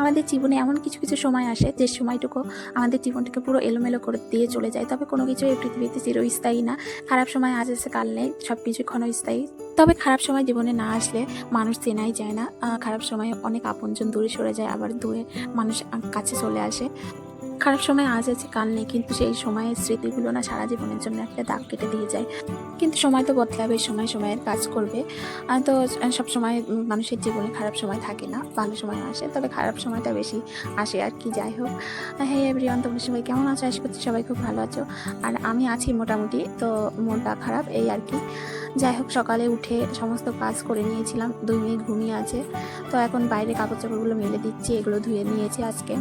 আমাদের জীবনে এমন কিছু কিছু সময় আসে যে সময়টুকু আমাদের জীবনটাকে পুরো এলোমেলো করে দিয়ে চলে যায়। তবে কোনো কিছু এই পৃথিবীতে চিরস্থায়ী না। খারাপ সময় আজ এসে কাল নেই সব কিছু ক্ষণস্থায়ী। তবে খারাপ সময় জীবনে না আসলে মানুষ চেনাই যায় না। খারাপ সময় অনেক আপনজন দূরে সরে যায়, আবার দূরে মানুষ কাছে চলে আসে। খারাপ সময় আজ আছে, কাল নেই, কিন্তু সেই সময়ের স্মৃতিগুলো না সারা জীবনের জন্য একটা দাগ কেটে দিয়ে যায়। কিন্তু সময় তো বদলাবে সময় সময়ের কাজ করবে। তো সব সময় মানুষের জীবনে খারাপ সময় থাকে না, ভালো সময় আসে, তবে খারাপ সময়টা বেশি আসে আর কি, যাই হোক। হ্যাঁ এভরিওয়ান তোমরা সবাই কেমন আছো? আশা করছি সবাই খুব ভালো আছো। আর আমি আছি মোটামুটি, তো মনটা খারাপ, এই আর কি। যাই হোক, সকালে উঠে সমস্ত কাজ করে নিয়েছিলাম, দুই মিনিট ঘুমিয়ে আছে। তো এখন বাইরে কাপড় চাপড়গুলো মেলে দিচ্ছি, এগুলো ধুয়ে নিয়েছি আজকে।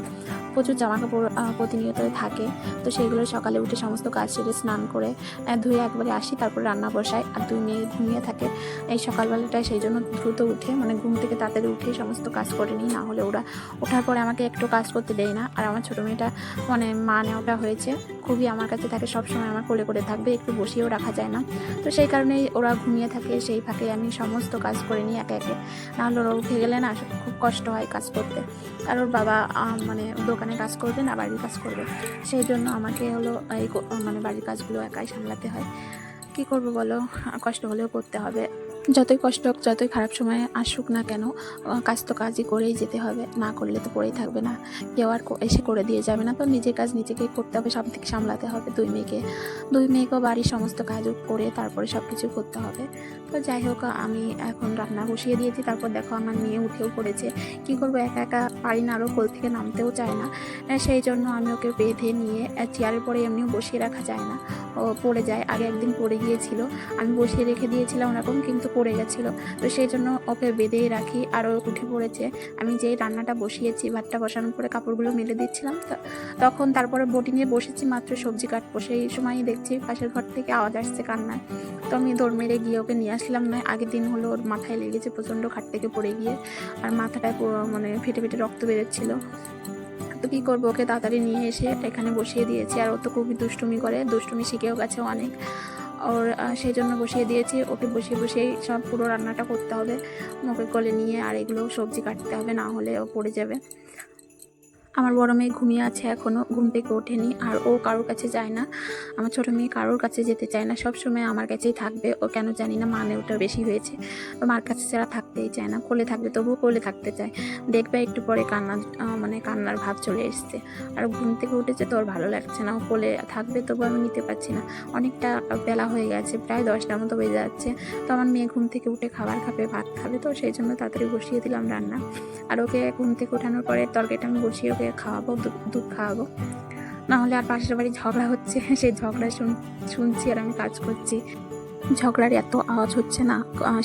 প্রচুর জামা কাপড় আহ, প্রতিনিয়ত থাকে। তো সেইগুলো সকালে উঠে সমস্ত কাজ সেরে স্নান করে ধুয়ে একবারে আসি তারপর রান্না বসাই। আর দুই মেয়ে ঘুমিয়ে থাকে। এই সকালবেলাটায় সেই জন্য দ্রুত উঠে মানে ঘুম থেকে তাড়াতাড়ি উঠে সমস্ত কাজ করে নিই না হলে ওরা ওঠার পরে আমাকে একটু কাজ করতে দেয় না। আর আমার ছোটো মেয়েটা মানে মা নেওয়াটা হয়েছে। খুবই আমার কাছে থাকে, সবসময় আমার কোলে করে থাকবে, একটু বসিয়েও রাখা যায় না। তো সেই কারণেই ওরা ঘুমিয়ে থাকে, সেই ফাঁকে আমি সমস্ত কাজ করে নিই একে একে। নাহলে ওরা উঠে গেলে না খুব কষ্ট হয় কাজ করতে। আর ওর বাবা মানে দোকানে কাজ করবে না, বাড়ির কাজ করবে। সেই জন্য আমাকে হলো এই মানে বাড়ির কাজগুলো একাই সামলাতে হয়। কি করব বলো? কষ্ট হলেও করতে হবে। যতই কষ্ট হোক, যতই খারাপ সময় আসুক না কেন কাজ তো কাজই করেই যেতে হবে। না করলে তো পড়েই থাকবে না। কেউ আর এসে করে দিয়ে যাবে না। তো নিজের কাজ নিজেকেই করতে হবে, সব থেকে সামলাতে হবে দুই মেয়েকে। দুই মেয়েকেও বাড়ির সমস্ত কাজ করে তারপরে সব কিছু করতে হবে। তো যাই হোক, আমি এখন রান্না বসিয়ে দিয়েছি। তারপর দেখো আমার মেয়ে উঠেও পড়েছে। কি করব, একা একা পারি না আরও কোল থেকে নামতেও চায় না। সেই জন্য আমি ওকে বেঁধে নিয়ে চেয়ারের পরে এমনিও বসিয়ে রাখা যায় না। ও পড়ে যায়, আগে একদিন পড়ে গিয়েছিল। আমি বসিয়ে রেখে দিয়েছিলাম ওরকম, কিন্তু পড়ে গেছিল। তো সেই জন্য ওকে বেঁধেই রাখি আর ও উঠে পড়েছে। আমি যেই রান্নাটা বসিয়েছি, ভাতটা বসানোর পরে কাপড়গুলো মেলে দিচ্ছিলাম। তখন তারপরে বটি নিয়ে বসেছি, মাত্র সবজি কাটবো। সেই সময়ই দেখছি পাশের ঘর থেকে আওয়াজ আসছে কান্নার তো আমি দৌড় মেরে গিয়ে ওকে নিয়ে আসলাম না আগের দিন হলো ওর মাথায় লেগেছে প্রচণ্ড খাট থেকে পড়ে গিয়ে। আর মাথাটায় মানে ফেটে ফেটে রক্ত বেরোচ্ছিল। তো কী করব, ওকে তাড়াতাড়ি নিয়ে এসে এখানে বসিয়ে দিয়েছি। আর ও তো খুবই দুষ্টুমি করে, দুষ্টুমি শিখেও গেছে অনেক। ওর সেই জন্য বসিয়ে দিয়েছি। ওকে বসিয়ে বসিয়েই সব পুরো রান্নাটা করতে হবে। ওকে কোলে নিয়ে আর এগুলো সবজি কাটতে হবে, না হলে ও পড়ে যাবে। আমার বড় মেয়ে ঘুমিয়ে আছে এখনও ঘুম থেকে ওঠেনি আর ও কারোর কাছে যায় না। আমার ছোটো মেয়ে কারোর কাছে যেতে চায় না সব সময় আমার কাছেই থাকবে। ও কেন জানি না মানে ওটা বেশি হয়েছে। মার কাছে ছাড়া থাকতেই চায় না, কোলে থাকবে তবুও কোলে থাকতে চায়। দেখবে একটু পরে কান্না মানে কান্নার ভাব চলে এসছে। আর ঘুম থেকে উঠেছে তো ওর ভালো লাগছে না, ও কোলে থাকবে তবু আমি নিতে পারছি না। অনেকটা বেলা হয়ে গেছে, প্রায় দশটার মতো বেজে যাচ্ছে। তো আমার মেয়ে ঘুম থেকে উঠে খাবার খাবে, ভাত খাবে, তো সেই জন্য তাড়াতাড়ি বসিয়ে দিলাম রান্না। আর ওকে ঘুম থেকে ওঠানোর পরে তরকারিটা আমি বসিয়ে ওকে খাওয়াবো দুধ- খাওয়াবো। নাহলে আর পাশের বাড়ি ঝগড়া হচ্ছে, সেই ঝগড়া শুন, শুনছি আর আমি কাজ করছি। ঝগড়ার এত আওয়াজ হচ্ছে না।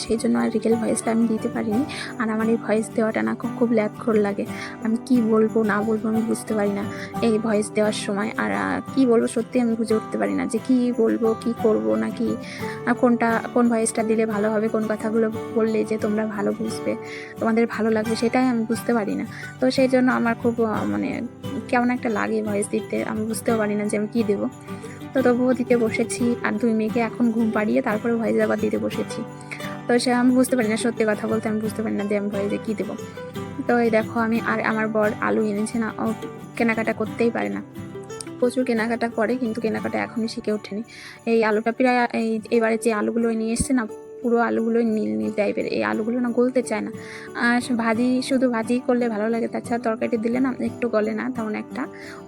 সেই জন্য আর রিকেল ভয়েসটা আমি দিতে পারিনি। আর আমার এই ভয়েস দেওয়াটা না খুব ল্যাকঘোর লাগে। আমি কি বলব, না বলব আমি বুঝতে পারি না। এই ভয়েস দেওয়ার সময় আর কি বলব সত্যি আমি বুঝে উঠতে পারি না যে কি বলব, কি করব না কি কোনটা, কোন ভয়েসটা দিলে ভালো হবে, কোন কথাগুলো বললে যে তোমরা ভালো বুঝবে, তোমাদের ভালো লাগবে সেটাই আমি বুঝতে পারি না। তো সেই জন্য আমার খুব মানে কেমন একটা লাগে ভয়েস দিতে, আমি বুঝতেও পারি না যে আমি কী দেবো। তো তবুও দিতে বসেছি আর দুই মেয়েকে এখন ঘুম পাড়িয়ে তারপরে ভয়েস আবার দিতে বসেছি। তো সে আমি বুঝতে পারি না, সত্যি কথা বলতে আমি বুঝতে পারি না যে আমি ভয়েসে কী দেবো। তো এই দেখো আমি আর আমার বর আলু এনেছে না, ও কেনাকাটা করতেই পারে না। প্রচুর কেনাকাটা করে, কিন্তু কেনাকাটা এখনই শিখে ওঠেনি। এই আলুটা প্রায়, এই এবারে যে আলুগুলো নিয়ে এসছে না পুরো আলুগুলো নীল নীল টাইপের এই আলুগুলো না গলতে চায় না। ভাজি, শুধু ভাজি করলে ভালো লাগে, তাছাড়া তরকারি দিলে না একটু গলে না, তেমন একটা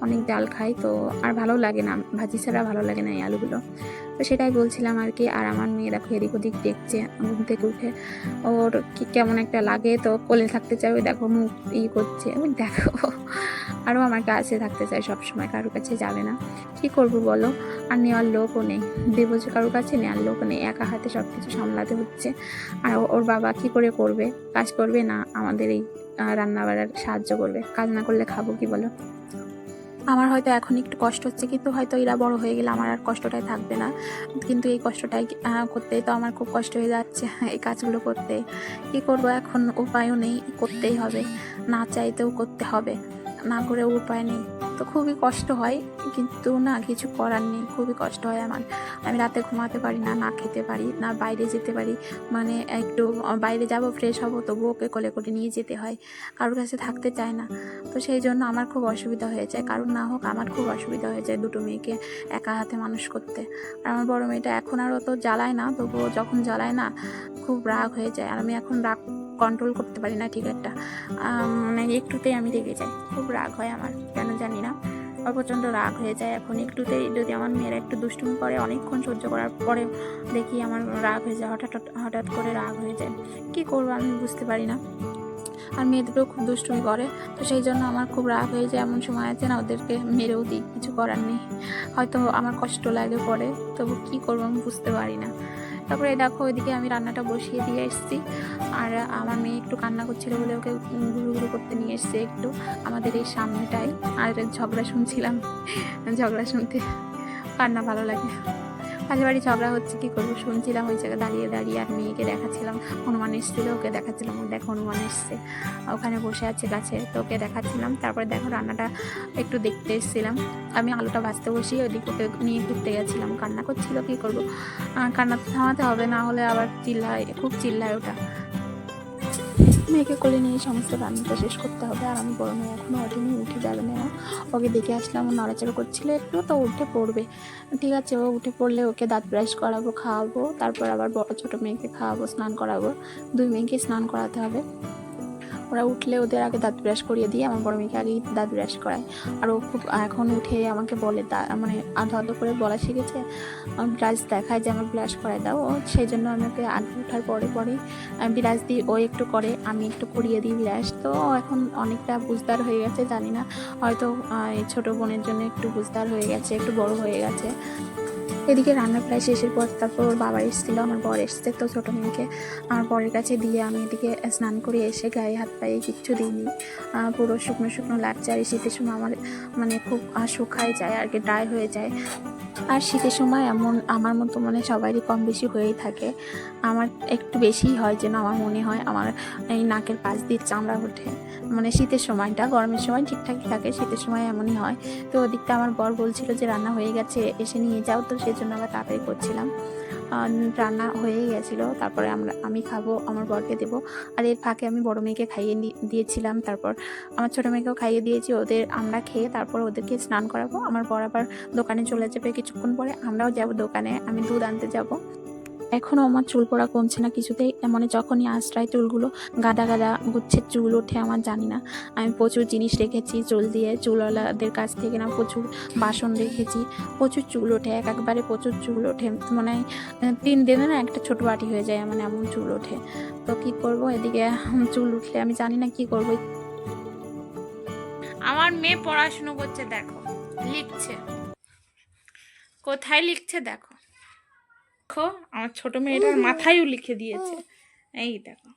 অনেক ডাল খাই, তো আর ভালো লাগে না। ভাজি ছাড়া ভালো লাগে না এই আলুগুলো। তো সেটাই বলছিলাম আর কি, আর আমার মেয়ে দেখো এদিক ওদিক দেখছে, ঘুম থেকে উঠে। ওর কেমন একটা লাগে, তো কোলে থাকতে চাই ওই দেখো মুখ ই করছে। দেখো আরও আমার কাছে থাকতে চায় সবসময়, কারোর কাছে যাবে না। কি করব বলো? আর নেওয়ার লোকও নেই। দেবো যে কারোর কাছে নেওয়ার লোক নেই। একা হাতে সব কিছু সামলাতে হচ্ছে। আর ওর বাবা কি করে করবে? কাজ করবে না? আমাদের এই রান্না বাড়ার সাহায্য করবে। কাজ না করলে খাব কি বলো? আমার হয়তো এখন একটু কষ্ট হচ্ছে, কিন্তু হয়তো এরা বড় হয়ে গেলে আমার আর কষ্টটাই থাকবে না। কিন্তু এই কষ্টটাই করতেই তো আমার খুব কষ্ট হয়ে যাচ্ছে এই কাজগুলো করতে। কি করব এখন? উপায়ও নেই। করতেই হবে। না চাইতেও করতে হবে। না করে উপায় নেই। তো খুবই কষ্ট হয়, কিন্তু না, কিছু করার নেই। খুবই কষ্ট হয় আমার। আমি রাতে ঘুমাতে পারি না না খেতে পারি, না বাইরে যেতে পারি। মানে একটু বাইরে যাব ফ্রেশ হব, তবু ওকে কোলে করে নিয়ে যেতে হয়। কারোর কাছে থাকতে চায় না। তো সেই জন্য আমার খুব অসুবিধা হয়ে যায়। কারণ না হোক, আমার খুব অসুবিধা হয়ে যায় দুটো মেয়েকে একা হাতে মানুষ করতে। আর আমার বড় মেয়েটা এখন আর অত জ্বালায় না, তবুও যখন জ্বালায় না, খুব রাগ হয়ে যায়। আর আমি এখন রাগ কন্ট্রোল করতে পারি না ঠিক একটা মানে একটুতেই আমি রেগে যাই। খুব রাগ হয় আমার, কেন জানি না। আমার প্রচণ্ড রাগ হয়ে যায় এখন একটুতেই। যদি আমার মেয়েরা একটু দুষ্টুমি করে অনেকক্ষণ সহ্য করার পরে দেখি আমার রাগ হয়ে যায়, হঠাৎ হঠাৎ করে রাগ হয়ে যায়। কী করব আমি বুঝতে পারি না। আর মেয়েদেরও খুব দুষ্টুমি করে, তো সেই জন্য আমার খুব রাগ হয়ে যায়। এমন সময় আছে না, ওদেরকে মেরেও দিই, কিছু করার নেই। হয়তো আমার কষ্ট লাগে পরে, তবু কী করব আমি বুঝতে পারি না। তারপরে দেখো ওইদিকে আমি রান্নাটা বসিয়ে দিয়ে এসেছি। আর আমার মেয়ে একটু কান্না করছিল বলে ওকে ঘুরু ঘুরু করতে নিয়ে এসছে একটু। আমাদের এই সামনেটাই আর ঝগড়া শুনছিলাম। ঝগড়া শুনতে কান্না ভালো লাগে। মাঝে বাড়ি ঝগড়া হচ্ছে, কি করব? শুনছিলাম ওই জায়গায় দাঁড়িয়ে দাঁড়িয়ে আর মেয়েকে দেখাচ্ছিলাম, হনুমান এসেছিল, ওকে দেখাচ্ছিলাম, দেখো হনুমান এসছে। ওখানে বসে আছে গাছে, তো ওকে দেখাচ্ছিলাম, তারপরে দেখো রান্নাটা একটু দেখতে এসেছিলাম। আমি আলুটা ভাজতে বসি, ওদিক ওকে নিয়ে ঘুরতে গেছিলাম, কান্না করছিল, কি করব? কান্না থামাতে হবে, না হলে আবার চিল্লায়, খুব চিল্লায় ওটা। মেয়েকে কোলে নিয়ে সমস্ত রান্নাটা শেষ করতে হবে। আর আমি বড় মেয়ে এখনও নিয়ে উঠে যাবে না। ওকে দেখে আসলাম, ও নড়াচড়া করছিল একটু তো উঠে পড়বে। ঠিক আছে, ও উঠে পড়লে ওকে দাঁত ব্রাশ করাবো, খাওয়াবো, তারপর আবার বড় ছোটো মেয়েকে খাওয়াবো, স্নান করাবো। দুই মেয়েকে স্নান করাতে হবে। ওরা উঠলে ওদের আগে দাঁত ব্রাশ করিয়ে দিয়ে আমার বড় মেয়েকে আগেই দাঁত ব্রাশ করায়। আর ও খুব এখন উঠে আমাকে বলে মানে আধো আধো করে বলা শিখেছে আমার ব্রাশ দেখায় যে আমার ব্রাশ করায় দাও। ও সেই জন্য আমি ওকে আগে ওঠার পরে পরে বিরাজ দিই, ও একটু করে, আমি একটু করিয়ে দিই বিরাজ তো এখন অনেকটা বুঝদার হয়ে গেছে, জানি না, হয়তো এই ছোটো বোনের জন্য একটু বুঝদার হয়ে গেছে, একটু বড় হয়ে গেছে। এদিকে রান্না প্রায় শেষের পর তারপর ওর বাবা এসেছিল, আমার বর এসছে তো ছোটো মেয়েকে আমার বরের কাছে দিয়ে আমি এদিকে স্নান করে এসে গায়ে হাত পায়ে কিচ্ছু দিইনি। পুরো শুকনো শুকনো লাগছে আর শীতের সময় আমার মানে খুব শুকায় যায়, আর কি ড্রাই হয়ে যায়। আর শীতের সময় এমন আমার মতো মানে সবারই কম বেশি হয়েই থাকে। আমার একটু বেশিই হয় যেন আমার মনে হয় আমার এই নাকের পাশ দিয়ে চামড়া ওঠে। মানে শীতের সময়টা, গরমের সময় ঠিকঠাকই থাকে, শীতের সময় এমনই হয়। তো ওদিকটা আমার বর বলছিল যে রান্না হয়ে গেছে, এসে নিয়ে যাও। তো সেই জন্য আমরা তাড়াতাড়ি করছিলাম। রান্না হয়েই গেছিল। তারপরে আমরা, আমি খাব, আমার বরকে দেবো। আর এর ফাঁকে আমি বড় মেয়েকে খাইয়ে দিয়েছিলাম। তারপর আমার ছোটো মেয়েকেও খাইয়ে দিয়েছি। ওদের আমরা খেয়ে তারপর ওদেরকে স্নান করাবো। আমার বর আবার দোকানে চলে যাবে কিছুক্ষণ পরে। আমরাও যাব দোকানে। আমি দুধ আনতে যাব। এখনও আমার চুল পড়া কমছে না কিছুতেই। মানে যখনই আশ্রয় চুলগুলো গাদা গাদা গুচ্ছের চুল ওঠে আমার, জানি না। আমি প্রচুর জিনিস রেখেছি, চুল দিয়ে, চুলওয়ালাদের কাছ থেকে না প্রচুর বাসন রেখেছি। প্রচুর চুল ওঠে, এক একবারে প্রচুর চুল ওঠে। মানে তিন দিনে না একটা ছোট বাটি হয়ে যায় মানে এমন চুল ওঠে। তো কি করব? এদিকে চুল উঠলে আমি জানি না কি করব। আমার মেয়ে পড়াশুনো করছে, দেখো। লিখছে। কোথায় লিখছে, দেখো। আমার ছোট মেয়েটার মাথায়ও লিখে দিয়েছে। এই দেখো।